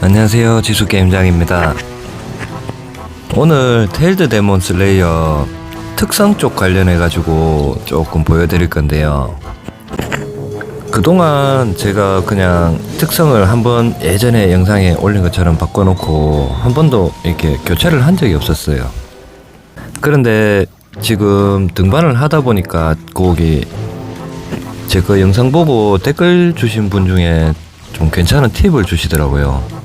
안녕하세요. 지수게임장입니다. 오늘 테일드 데몬 슬레이어 특성 쪽 관련해 가지고 조금 보여드릴 건데요. 그동안 제가 그냥 특성을 한번 예전에 영상에 올린 것처럼 바꿔놓고 한 번도 이렇게 교체를 한 적이 없었어요. 그런데 지금 등반을 하다 보니까 거기 제 그 영상 보고 댓글 주신 분 중에 좀 괜찮은 팁을 주시더라고요.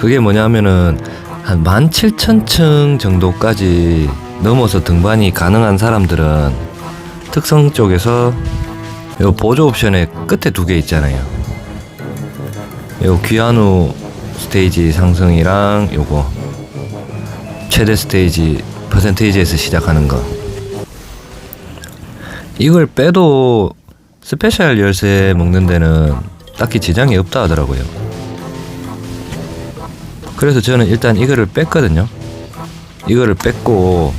그게 뭐냐면은 한 17,000층 정도까지 넘어서 등반이 가능한 사람들은 특성 쪽에서 요 보조 옵션의 끝에 두 개 있잖아요. 요 귀한 후 스테이지 상승이랑 요거 최대 스테이지 퍼센테이지에서 시작하는 거. 이걸 빼도 스페셜 열쇠 먹는 데는 딱히 지장이 없다 하더라고요. 그래서 저는 일단 이거를 뺐거든요. 이거를 뺐고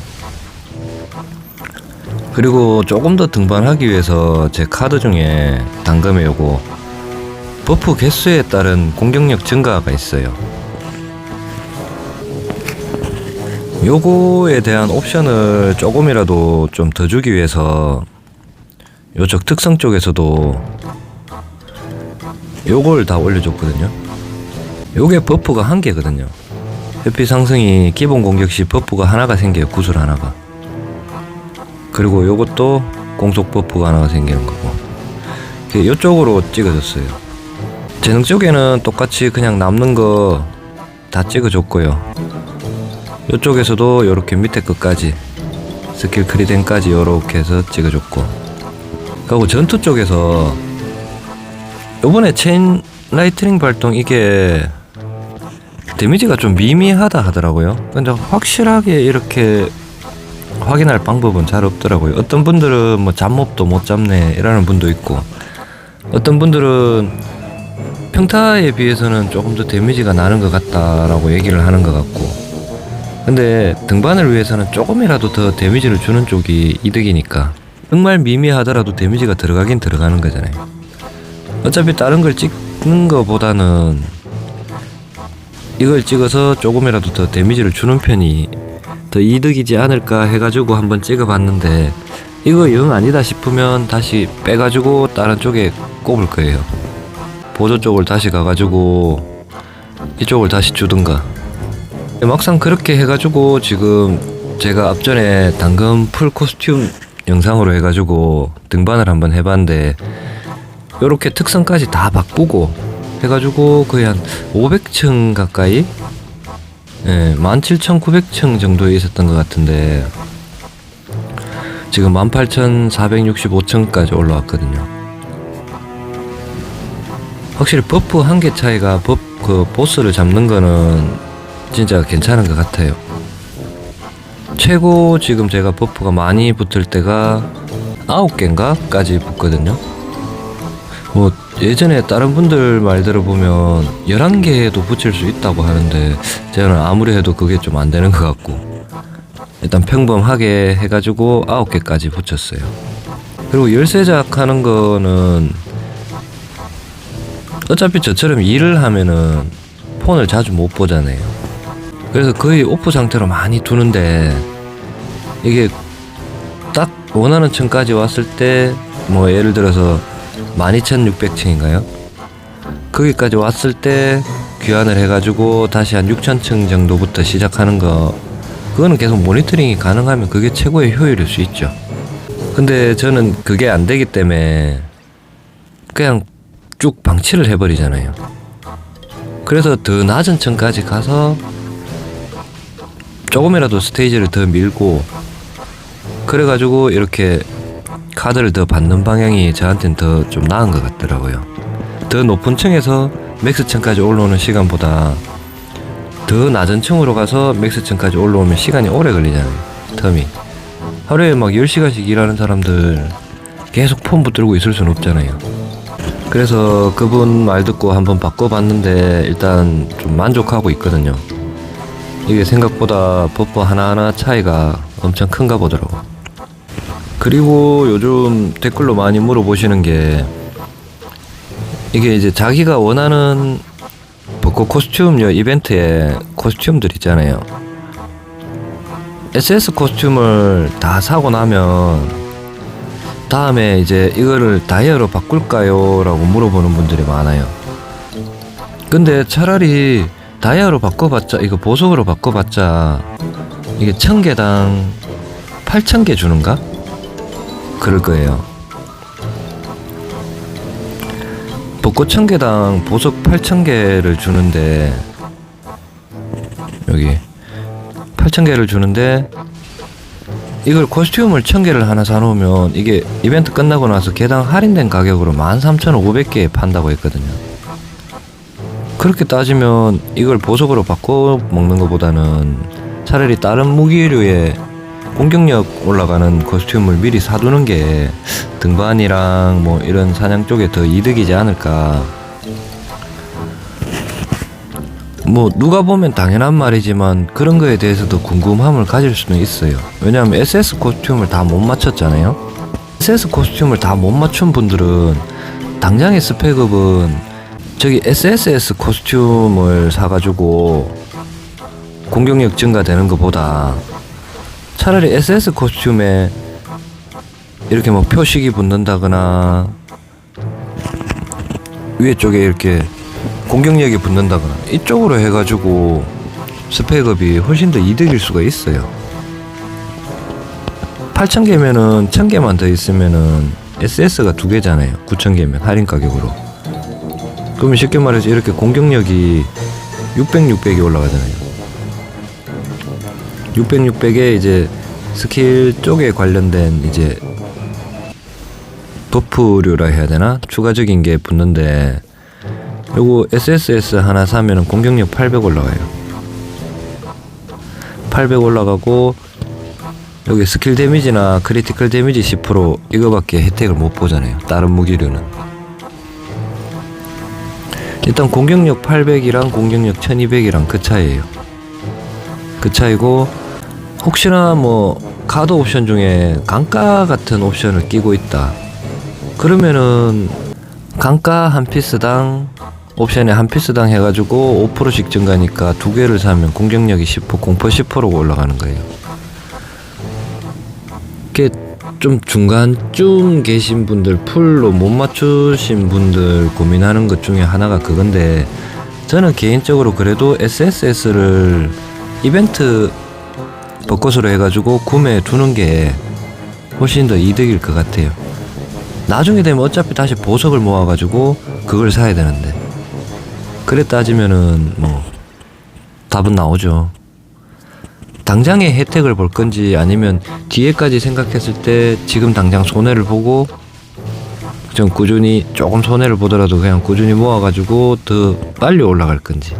그리고 조금 더 등반하기 위해서 제 카드 중에 당금에 요거 버프 개수에 따른 공격력 증가가 있어요. 요거에 대한 옵션을 조금이라도 좀 더 주기 위해서 요쪽 특성 쪽에서도 요걸 다 올려줬거든요. 요게 버프가 한 개거든요. 회피 상승이 기본 공격 시 버프가 하나가 생겨요. 구슬 하나가. 그리고 요것도 공속 버프가 하나가 생기는 거고. 그 요쪽으로 찍어줬어요. 재능 쪽에는 똑같이 그냥 남는 거 다 찍어줬고요. 요쪽에서도 요렇게 밑에 끝까지 스킬 크리덴까지 요렇게 해서 찍어줬고 그리고 전투 쪽에서 요번에 체인 라이트닝 발동 이게 데미지가 좀 미미하다 하더라고요. 근데 확실하게 이렇게 확인할 방법은 잘 없더라고요. 어떤 분들은 뭐 잡몹도 못 잡네 이라는 분도 있고 어떤 분들은 평타에 비해서는 조금 더 데미지가 나는 것 같다라고 얘기를 하는 것 같고 근데 등반을 위해서는 조금이라도 더 데미지를 주는 쪽이 이득이니까 정말 미미하더라도 데미지가 들어가긴 들어가는 거잖아요. 어차피 다른 걸 찍는 거보다는 이걸 찍어서 조금이라도 더 데미지를 주는 편이 더 이득이지 않을까 해가지고 한번 찍어봤는데 이거 영 아니다 싶으면 다시 빼가지고 다른 쪽에 꼽을 거예요. 보조 쪽을 다시 가가지고 이쪽을 다시 주든가. 막상 그렇게 해가지고 지금 제가 앞전에 당근 풀 코스튬 영상으로 해가지고 등반을 한번 해봤는데 요렇게 특성까지 다 바꾸고 해가지고 거의 한 500층 가까이 예, 17,900층 정도에 있었던 것 같은데 지금 18,465층까지 올라왔거든요. 확실히 버프 한 개 차이가 법, 그 보스를 잡는 거는 진짜 괜찮은 것 같아요. 최고 지금 제가 버프가 많이 붙을 때가 9개인가까지 붙거든요. 뭐 예전에 다른 분들 말 들어보면 11개도 붙일 수 있다고 하는데 저는 아무리 해도 그게 좀 안 되는 것 같고 일단 평범하게 해가지고 9개까지 붙였어요. 그리고 열쇠작 하는 거는 어차피 저처럼 일을 하면은 폰을 자주 못 보잖아요. 그래서 거의 오프 상태로 많이 두는데 이게 딱 원하는 층까지 왔을 때 뭐 예를 들어서 12,600층인가요? 거기까지 왔을 때 귀환을 해가지고 다시 한 6,000층 정도부터 시작하는 거 그거는 계속 모니터링이 가능하면 그게 최고의 효율일 수 있죠. 근데 저는 그게 안 되기 때문에 그냥 쭉 방치를 해버리잖아요. 그래서 더 낮은 층까지 가서 조금이라도 스테이지를 더 밀고 그래가지고 이렇게 카드를 더 받는 방향이 저한테는 더 좀 나은 것 같더라고요. 더 높은 층에서 맥스 층까지 올라오는 시간보다 더 낮은 층으로 가서 맥스 층까지 올라오면 시간이 오래 걸리잖아요. 텀이. 하루에 막 10시간씩 일하는 사람들 계속 폰 붙들고 있을 수는 없잖아요. 그래서 그분 말 듣고 한번 바꿔봤는데 일단 좀 만족하고 있거든요. 이게 생각보다 버프 하나하나 차이가 엄청 큰가 보더라고. 그리고 요즘 댓글로 많이 물어보시는 게 이게 이제 자기가 원하는 버- 그 코스튬 이벤트에 코스튬들 있잖아요. SS 코스튬을 다 사고 나면 다음에 이제 이거를 다이아로 바꿀까요? 라고 물어보는 분들이 많아요. 근데 차라리 다이아로 바꿔봤자 이거 보석으로 바꿔봤자 이게 천 개당 8천 개 주는가? 그럴 거예요. 벚꽃 천 개당 보석 8천 개를 주는데 여기 8천 개를 주는데 이걸 코스튬을 천 개를 하나 사놓으면 이게 이벤트 끝나고 나서 개당 할인된 가격으로 13,500개에 판다고 했거든요. 그렇게 따지면 이걸 보석으로 바꿔 먹는 것보다는 차라리 다른 무기류의 공격력 올라가는 코스튬을 미리 사두는 게 등반이랑 뭐 이런 사냥 쪽에 더 이득이지 않을까. 뭐 누가 보면 당연한 말이지만 그런 거에 대해서도 궁금함을 가질 수는 있어요. 왜냐하면 SS 코스튬을 다 못 맞췄잖아요. SS 코스튬을 다 못 맞춘 분들은 당장의 스펙업은 저기 SSS 코스튬을 사가지고 공격력 증가되는 것보다 차라리 SS 코스튬에 이렇게 뭐 표식이 붙는다거나 위에 쪽에 이렇게 공격력이 붙는다거나 이쪽으로 해가지고 스펙업이 훨씬 더 이득일 수가 있어요. 8,000개면은 1,000개만 더 있으면은 SS가 두 개잖아요. 9,000개면 할인 가격으로. 그러면 쉽게 말해서 이렇게 공격력이 600, 600이 올라가잖아요. 600, 600에 이제 스킬 쪽에 관련된 이제 버프류라 해야 되나? 추가적인 게 붙는데 요거 SSS 하나 사면은 공격력 800 올라가요. 800 올라가고 여기 스킬 데미지나 크리티컬 데미지 10% 이거밖에 혜택을 못 보잖아요. 다른 무기류는. 일단 공격력 800이랑 공격력 1200이랑 그 차이예요. 그 차이고 혹시나 뭐 카드 옵션 중에 강가 같은 옵션을 끼고 있다. 그러면은 강가 한 피스당 옵션에 한 피스당 해가지고 5%씩 증가니까 두 개를 사면 공격력이 10% 공포 10%가 올라가는 거예요. 이게 좀 중간쯤 계신 분들 풀로 못 맞추신 분들 고민하는 것 중에 하나가 그건데 저는 개인적으로 그래도 SSS를 이벤트 벚꽃으로 해가지고 구매해 두는 게 훨씬 더 이득일 것 같아요. 나중에 되면 어차피 다시 보석을 모아가지고 그걸 사야 되는데 그래 따지면은 뭐 답은 나오죠. 당장의 혜택을 볼 건지 아니면 뒤에까지 생각했을 때 지금 당장 손해를 보고 좀 꾸준히 조금 손해를 보더라도 그냥 꾸준히 모아가지고 더 빨리 올라갈 건지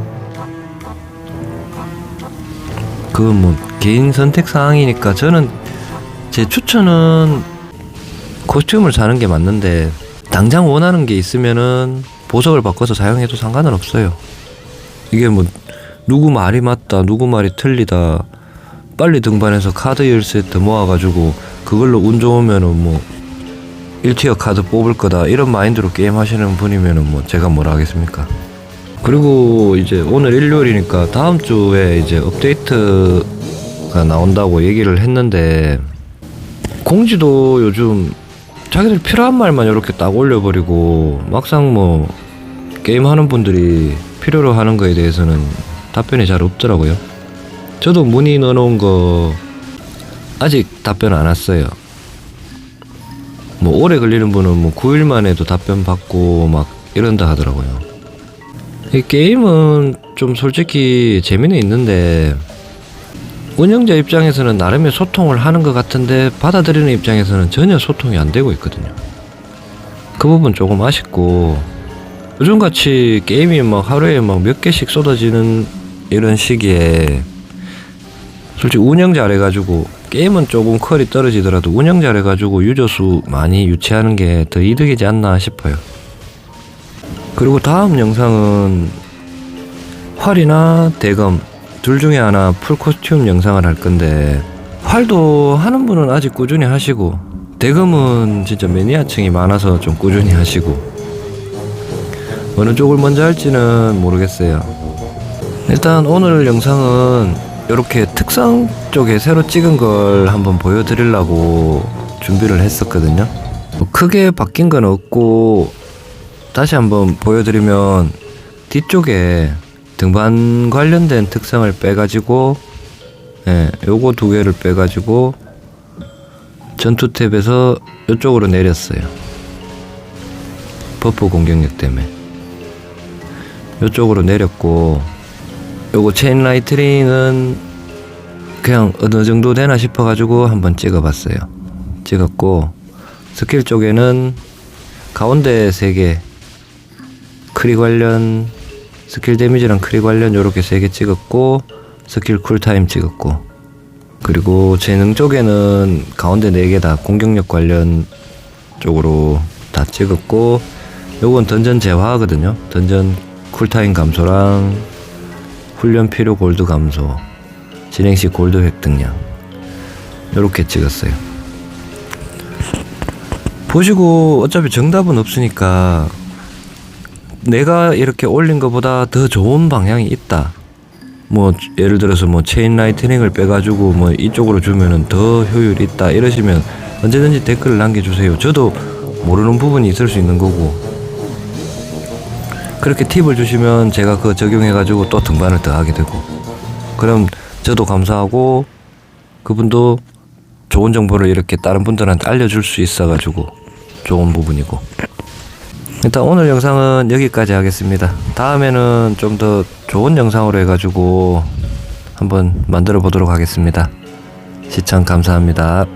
그건 뭐 개인 선택 사항이니까 저는 제 추천은 코스튬을 사는 게 맞는데 당장 원하는 게 있으면은 보석을 바꿔서 사용해도 상관은 없어요. 이게 뭐 누구 말이 맞다, 누구 말이 틀리다. 빨리 등반해서 카드 10세트 모아가지고 그걸로 운 좋으면은 뭐 1티어 카드 뽑을 거다 이런 마인드로 게임 하시는 분이면은 뭐 제가 뭐라 하겠습니까? 그리고 이제 오늘 일요일이니까 다음 주에 이제 업데이트가 나온다고 얘기를 했는데 공지도 요즘 자기들 필요한 말만 이렇게 딱 올려버리고 막상 뭐 게임 하는 분들이 필요로 하는 거에 대해서는 답변이 잘 없더라고요. 저도 문의 넣어놓은 거 아직 답변 안 왔어요. 뭐 오래 걸리는 분은 뭐 9일 만에도 답변 받고 막 이런다 하더라고요. 이 게임은 좀 솔직히 재미는 있는데 운영자 입장에서는 나름의 소통을 하는 것 같은데 받아들이는 입장에서는 전혀 소통이 안 되고 있거든요. 그 부분 조금 아쉽고 요즘같이 게임이 막 하루에 막 몇 개씩 쏟아지는 이런 시기에 솔직히 운영 잘해가지고 게임은 조금 퀄이 떨어지더라도 운영 잘해가지고 유저 수 많이 유치하는 게 더 이득이지 않나 싶어요. 그리고 다음 영상은 활이나 대검 둘 중에 하나 풀 코스튬 영상을 할 건데 활도 하는 분은 아직 꾸준히 하시고 대검은 진짜 매니아층이 많아서 좀 꾸준히 하시고 어느 쪽을 먼저 할지는 모르겠어요. 일단 오늘 영상은 이렇게 특성 쪽에 새로 찍은 걸 한번 보여드리려고 준비를 했었거든요. 뭐 크게 바뀐 건 없고 다시 한번 보여드리면 뒤쪽에 등반 관련된 특성을 빼가지고 예, 요거 두 개를 빼가지고 전투 탭에서 이쪽으로 내렸어요. 버프 공격력 때문에 이쪽으로 내렸고 요거 체인 라이트링은 그냥 어느 정도 되나 싶어가지고 한번 찍어봤어요. 찍었고 스킬 쪽에는 가운데 세개 크리 관련 스킬 데미지랑 크리 관련 요렇게 세 개 찍었고 스킬 쿨타임 찍었고. 그리고 재능 쪽에는 가운데 네 개 다 공격력 관련 쪽으로 다 찍었고 요건 던전 재화거든요. 던전 쿨타임 감소랑 훈련 필요 골드 감소 진행 시 골드 획득량 요렇게 찍었어요. 보시고 어차피 정답은 없으니까 내가 이렇게 올린 것보다 더 좋은 방향이 있다. 뭐 예를 들어서 뭐 체인 라이트닝을 빼가지고 뭐 이쪽으로 주면은 더 효율이 있다 이러시면 언제든지 댓글을 남겨주세요. 저도 모르는 부분이 있을 수 있는 거고 그렇게 팁을 주시면 제가 그거 적용해가지고 또 등반을 더 하게 되고 그럼 저도 감사하고 그분도 좋은 정보를 이렇게 다른 분들한테 알려줄 수 있어가지고 좋은 부분이고 일단 오늘 영상은 여기까지 하겠습니다. 다음에는 좀 더 좋은 영상으로 해가지고 한번 만들어 보도록 하겠습니다. 시청 감사합니다.